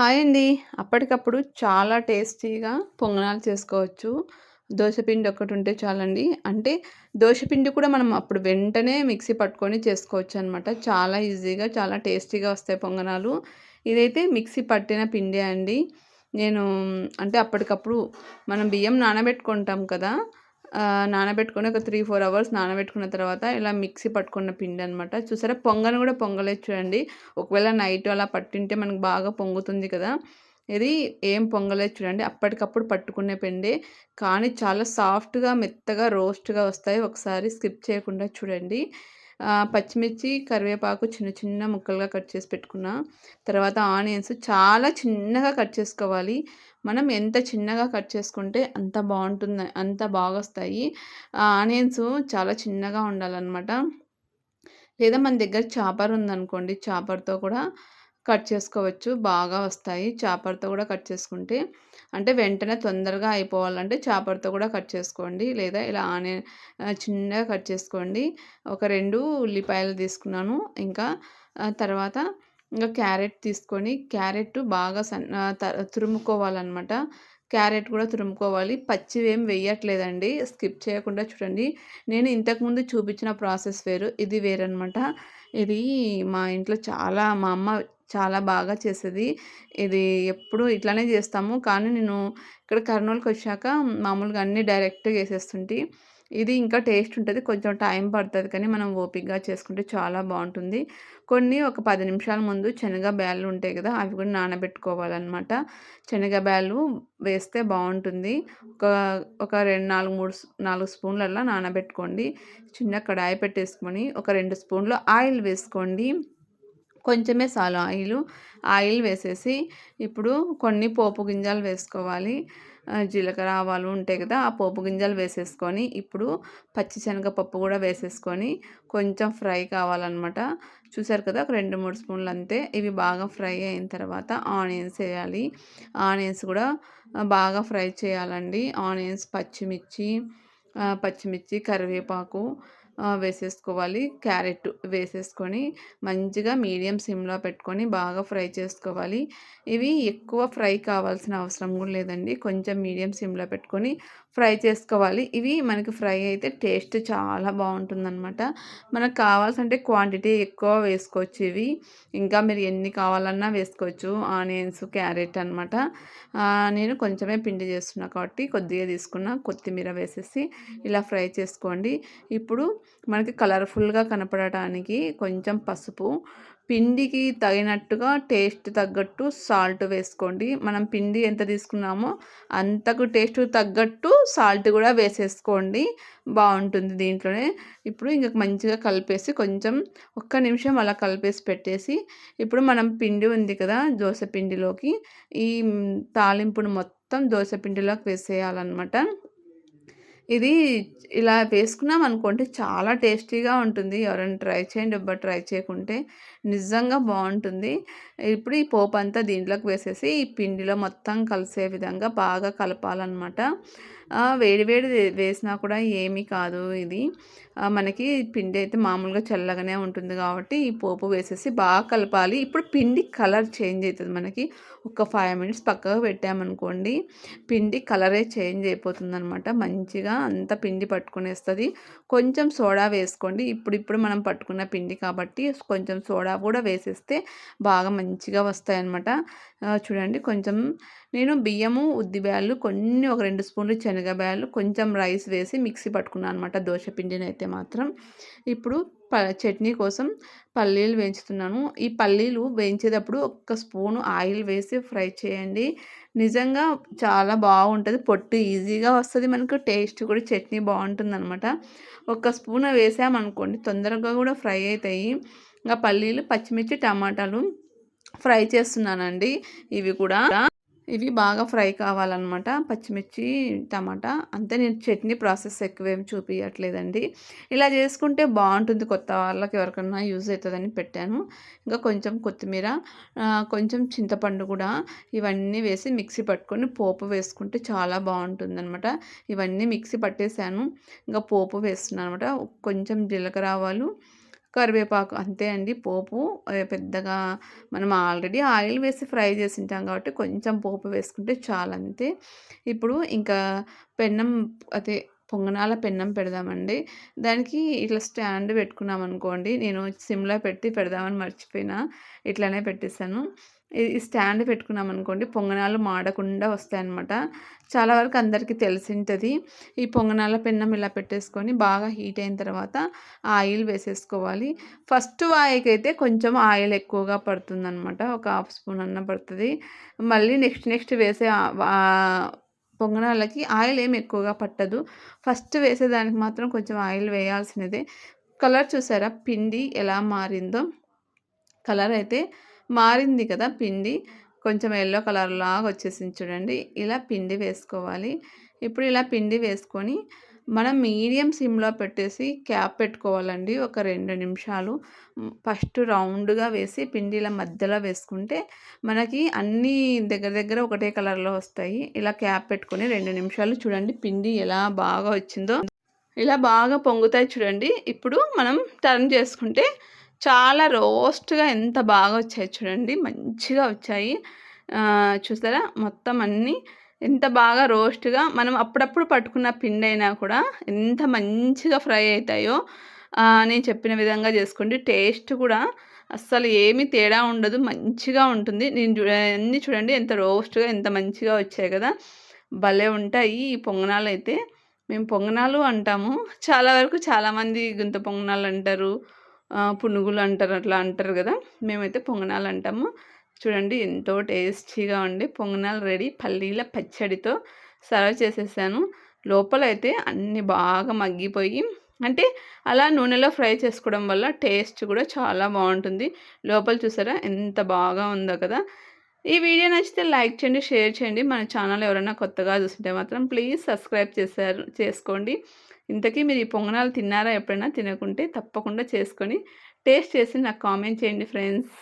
Hi అండి. అప్పటికప్పుడు చాలా టేస్టీగా పొంగనాలు చేసుకోవచ్చు. దోశపిండి ఒకటి ఉంటే చాలండి. అంటే దోశపిండి కూడా మనం అప్పుడు వెంటనే మిక్సీ పట్టుకొని చేసుకోవచ్చు అనమాట చాలా ఈజీగా, చాలా టేస్టీగా వస్తాయి పొంగనాలు. ఇదైతే మిక్సీ పట్టిన పిండి అండి. నేను అంటే అప్పటికప్పుడు మనం బియ్యం నానబెట్టుకుంటాం కదా! నానబెట్టుకొని ఒక త్రీ ఫోర్ అవర్స్ నానబెట్టుకున్న తర్వాత ఇలా మిక్సీ పట్టుకున్న పిండి అనమాట చూసారా? పొంగను కూడా పొంగలేదు చూడండి. ఒకవేళ నైట్ అలా పట్టింటే మనకు బాగా పొంగుతుంది కదా. ఇది ఏం పొంగలేదు చూడండి. అప్పటికప్పుడు పట్టుకునే పిండి. కానీ చాలా సాఫ్ట్గా మెత్తగా రోస్ట్గా వస్తాయి. ఒకసారి స్కిప్ చేయకుండా చూడండి. పచ్చిమిర్చి కరివేపాకు చిన్న చిన్న ముక్కలుగా కట్ చేసి పెట్టుకున్న. తర్వాత ఆనియన్స్ చాలా చిన్నగా కట్ చేసుకోవాలి. మనం ఎంత చిన్నగా కట్ చేసుకుంటే అంత బాగుంటుంది అంత బాగా వస్తాయి. ఆనియన్స్ చాలా చిన్నగా ఉండాలన్నమాట. లేదా మన దగ్గర చాపర్ ఉందనుకోండి చాపర్తో కూడా కట్ చేసుకోవచ్చు. బాగా వస్తాయి. చాపర్తో కూడా కట్ చేసుకుంటే అంటే వెంటనే తొందరగా అయిపోవాలంటే చాపర్తో కూడా కట్ చేసుకోండి. లేదా ఇలా ఆనే చిన్నగా కట్ చేసుకోండి. ఒక రెండు ఉల్లిపాయలు తీసుకున్నాను. ఇంకా తర్వాత ఇంకా క్యారెట్ తీసుకొని క్యారెట్ బాగా సన్న తురుముకోవాలన్నమాట. క్యారెట్ కూడా తురుముకోవాలి. పచ్చివేం వేయట్లేదండి. స్కిప్ చేయకుండా చూడండి. నేను ఇంతకుముందు చూపించిన ప్రాసెస్ వేరు. ఇది వేరనమాట ఇది మా ఇంట్లో చాలా మా అమ్మ చాలా బాగా చేసేది. ఇది ఎప్పుడు ఇట్లానే చేస్తాము. కానీ నేను ఇక్కడ కర్నూలుకి వచ్చాక మామూలుగా అన్నీ డైరెక్ట్గా వేసేస్తుంటే ఇది ఇంకా టేస్ట్ ఉంటుంది. కొంచెం టైం పడుతుంది కానీ మనం ఓపిక్గా చేసుకుంటే చాలా బాగుంటుంది. కొన్ని ఒక పది నిమిషాల ముందు శనగ బ్యాళ్ళు ఉంటాయి కదా అవి కూడా నానబెట్టుకోవాలన్నమాట. శనగ బ్యాళ్ళు వేస్తే బాగుంటుంది. ఒక ఒక రెండు నాలుగు మూడు నాలుగు స్పూన్లల్లో నానబెట్టుకోండి. చిన్న కడాయి పెట్టేసుకొని ఒక రెండు స్పూన్లు ఆయిల్ వేసుకోండి. కొంచెమే చాలు ఆయిల్. ఆయిల్ వేసేసి ఇప్పుడు కొన్ని పోపు గింజలు వేసుకోవాలి. జీలకర్ర ఆవాలు ఉంటాయి కదా ఆ పోపు గింజలు వేసేసుకొని ఇప్పుడు పచ్చిశనగపప్పు కూడా వేసేసుకొని కొంచెం ఫ్రై కావాలన్నమాట. చూసారు కదా ఒక రెండు మూడు స్పూన్లు అంతే. ఇవి బాగా ఫ్రై అయిన తర్వాత ఆనియన్స్ వేయాలి. ఆనియన్స్ కూడా బాగా ఫ్రై చేయాలండి. ఆనియన్స్ పచ్చిమిర్చి పచ్చిమిర్చి కరివేపాకు వేసేసుకోవాలి. క్యారెట్ వేసేసుకొని మంచిగా మీడియం సిమ్లో పెట్టుకొని బాగా ఫ్రై చేసుకోవాలి. ఇవి ఎక్కువ ఫ్రై కావాల్సిన అవసరం కూడా లేదండి. కొంచెం మీడియం సిమ్లో పెట్టుకొని ఫ్రై చేసుకోవాలి. ఇవి మనకి ఫ్రై అయితే టేస్ట్ చాలా బాగుంటుందన్నమాట. మనకు కావాల్సంటే క్వాంటిటీ ఎక్కువ వేసుకోవచ్చు ఇవి. ఇంకా మీరు ఎన్ని కావాలన్నా వేసుకోవచ్చు. ఆనియన్స్ క్యారెట్ అనమాట నేను కొంచెమే పిండి చేస్తున్నా కాబట్టి కొద్దిగా తీసుకున్న. కొత్తిమీర వేసేసి ఇలా ఫ్రై చేసుకోండి. ఇప్పుడు మనకి కలర్ఫుల్గా కనపడటానికి కొంచెం పసుపు. పిండికి తగినట్టుగా టేస్ట్ తగ్గట్టు సాల్ట్ వేసుకోండి. మనం పిండి ఎంత తీసుకున్నామో అంతకు టేస్ట్ తగ్గట్టు సాల్ట్ కూడా వేసేసుకోండి. బాగుంటుంది దీంట్లోనే. ఇప్పుడు ఇంకా మంచిగా కలిపేసి కొంచెం ఒక్క నిమిషం అలా కలిపేసి పెట్టేసి ఇప్పుడు మనం పిండి ఉంది కదా దోశ పిండిలోకి ఈ తాలింపును మొత్తం దోశ పిండిలోకి వేసేయాలన్నమాట. ఇది ఇలా వేసుకున్నాం అనుకోండి చాలా టేస్టీగా ఉంటుంది. ఎవరైనా ట్రై చేయండి. బట్ ట్రై చేయకుంటే నిజంగా బాగుంటుంది. ఇప్పుడు ఈ పోపు అంతా దీంట్లోకి వేసేసి ఈ పిండిలో మొత్తం కలిసే విధంగా బాగా కలపాలన్నమాట. వేడి వేడి వేసినా కూడా ఏమీ కాదు ఇది. మనకి పిండి అయితే మామూలుగా చల్లగానే ఉంటుంది కాబట్టి ఈ పోపు వేసేసి బాగా కలపాలి. ఇప్పుడు పిండి కలర్ చేంజ్ అవుతుంది మనకి. ఒక ఫైవ్ మినిట్స్ పక్కకు పెట్టామనుకోండి పిండి కలరే చేంజ్ అయిపోతుంది అనమాట మంచిగా అంత పిండి పట్టుకునేస్తుంది. కొంచెం సోడా వేసుకోండి. ఇప్పుడు ఇప్పుడు మనం పట్టుకున్న పిండి కాబట్టి కొంచెం సోడా కూడా వేసేస్తే బాగా మంచిగా వస్తాయన్నమాట చూడండి కొంచెం నేను బియ్యము ఉద్దిబ్యాలు కొన్ని ఒక రెండు స్పూన్లు శనగబాయలు కొంచెం రైస్ వేసి మిక్సీ పట్టుకున్నాను అనమాట దోశ పిండిని అయితే మాత్రం. ఇప్పుడు ప చట్నీ కోసం పల్లీలు వేయించుతున్నాను. ఈ పల్లీలు వేయించేటప్పుడు ఒక్క స్పూను ఆయిల్ వేసి ఫ్రై చేయండి. నిజంగా చాలా బాగుంటుంది. పొట్టు ఈజీగా వస్తుంది మనకు. టేస్ట్ కూడా చట్నీ బాగుంటుంది అనమాట ఒక స్పూన్ వేసామనుకోండి తొందరగా కూడా ఫ్రై అవుతాయి ఇంకా పల్లీలు పచ్చిమిర్చి టమాటాలు ఫ్రై చేస్తున్నానండి. ఇవి కూడా ఇవి బాగా ఫ్రై కావాలన్నమాట. పచ్చిమిర్చి టమాటా అంతే. నేను చట్నీ ప్రాసెస్ ఎక్కువేం చూపించట్లేదండి ఇలా చేసుకుంటే బాగుంటుంది. కొత్త వాళ్ళకి ఎవరికన్నా యూజ్ అవుతుందని పెట్టాను. ఇంకా కొంచెం కొత్తిమీర కొంచెం చింతపండు కూడా ఇవన్నీ వేసి మిక్సీ పట్టుకొని పోపు వేసుకుంటే చాలా బాగుంటుంది అనమాట ఇవన్నీ మిక్సీ పట్టేశాను. ఇంకా పోపు వేస్తున్నాను అనమాట కొంచెం జీలకర్ర ఆవాలు కరివేపాకు అంతే అండి. పోపు పెద్దగా మనం ఆల్రెడీ ఆయిల్ వేసి ఫ్రై చేసి ఉంటాం కాబట్టి కొంచెం పోపు వేసుకుంటే చాలు అంతే. ఇప్పుడు ఇంకా పెన్నం అదే పొంగనాల పెన్నం పెడదామండి. దానికి ఇట్లా స్టాండ్ పెట్టుకున్నాం అనుకోండి నేను సిమ్లో పెట్టి పెడదామని మర్చిపోయినా ఇట్లానే పెట్టేశాను. ఈ స్టాండ్ పెట్టుకున్నాం అనుకోండి పొంగనాలు మాడకుండా వస్తాయన్నమాట. చాలా వరకు అందరికీ తెలిసింటుంది. ఈ పొంగనాల పెన్నం ఇలా పెట్టేసుకొని బాగా హీట్ అయిన తర్వాత ఆయిల్ వేసేసుకోవాలి. ఫస్ట్ వాయికైతే కొంచెం ఆయిల్ ఎక్కువగా పడుతుందన్నమాట. ఒక హాఫ్ స్పూన్ అన్న పడుతుంది. మళ్ళీ నెక్స్ట్ నెక్స్ట్ వేసే పొంగనాలకి ఆయిల్ ఏమి ఎక్కువగా పట్టదు. ఫస్ట్ వేసేదానికి మాత్రం కొంచెం ఆయిల్ వేయాల్సినదే. కలర్ చూసారా? పిండి ఎలా మారిందో. కలర్ అయితే మారింది కదా పిండి. కొంచెం ఎల్లో కలర్ లాగా వచ్చేసింది చూడండి. ఇలా పిండి వేసుకోవాలి. ఇప్పుడు ఇలా పిండి వేసుకొని మనం మీడియం సిమ్లో పెట్టేసి క్యాప్ పెట్టుకోవాలండి. ఒక రెండు నిమిషాలు. ఫస్ట్ రౌండ్గా వేసి పిండిల మధ్యలో వేసుకుంటే మనకి అన్నీ దగ్గర దగ్గర ఒకటే కలర్లో వస్తాయి. ఇలా క్యాప్ పెట్టుకొని రెండు నిమిషాలు చూడండి పిండి ఎలా బాగా వచ్చిందో. ఇలా బాగా పొంగుతాయి చూడండి. ఇప్పుడు మనం టర్న్ చేసుకుంటే చాలా రోస్ట్గా ఎంత బాగా వచ్చాయి చూడండి. మంచిగా వచ్చాయి. చూసారా? మొత్తం అన్నీ ఎంత బాగా రోస్ట్గా మనం అప్పుడప్పుడు పట్టుకున్న పిండి అయినా కూడా ఎంత మంచిగా ఫ్రై అవుతాయో నేను చెప్పిన విధంగా చేసుకోండి. టేస్ట్ కూడా అస్సలు ఏమీ తేడా ఉండదు. మంచిగా ఉంటుంది. నేను చూ అన్నీ చూడండి ఎంత రోస్ట్గా ఎంత మంచిగా వచ్చాయి కదా. భలే ఉంటాయి ఈ పొంగనాలు అయితే మేము పొంగనాలు అంటాము. చాలా వరకు చాలామంది గుంత పొంగనాలు అంటారు. పునుగులు అంటారు అట్లా అంటారు కదా. మేమైతే పొంగనాలు అంటాము. చూడండి ఎంతో టేస్టీగా ఉండి పొంగనాలు రెడీ. పల్లీల పచ్చడితో సర్వ్ చేసేసాను. లోపల అయితే అన్నీ బాగా మగ్గిపోయి అంటే అలా నూనెలో ఫ్రై చేసుకోవడం వల్ల టేస్ట్ కూడా చాలా బాగుంటుంది. లోపల చూసారా ఎంత బాగా ఉందో కదా. ఈ వీడియో నచ్చితే లైక్ చేయండి షేర్ చేయండి. మన ఛానల్ ఎవరైనా కొత్తగా చూస్తుంటే మాత్రం ప్లీజ్ సబ్స్క్రైబ్ చేశారు చేసుకోండి. ఇంతకీ మీరు ఈ పొంగనాలు తిన్నారా ఎప్పుడైనా తినకుంటే తప్పకుండా చేసుకొని టేస్ట్ చేసి నాకు కామెంట్ చేయండి ఫ్రెండ్స్.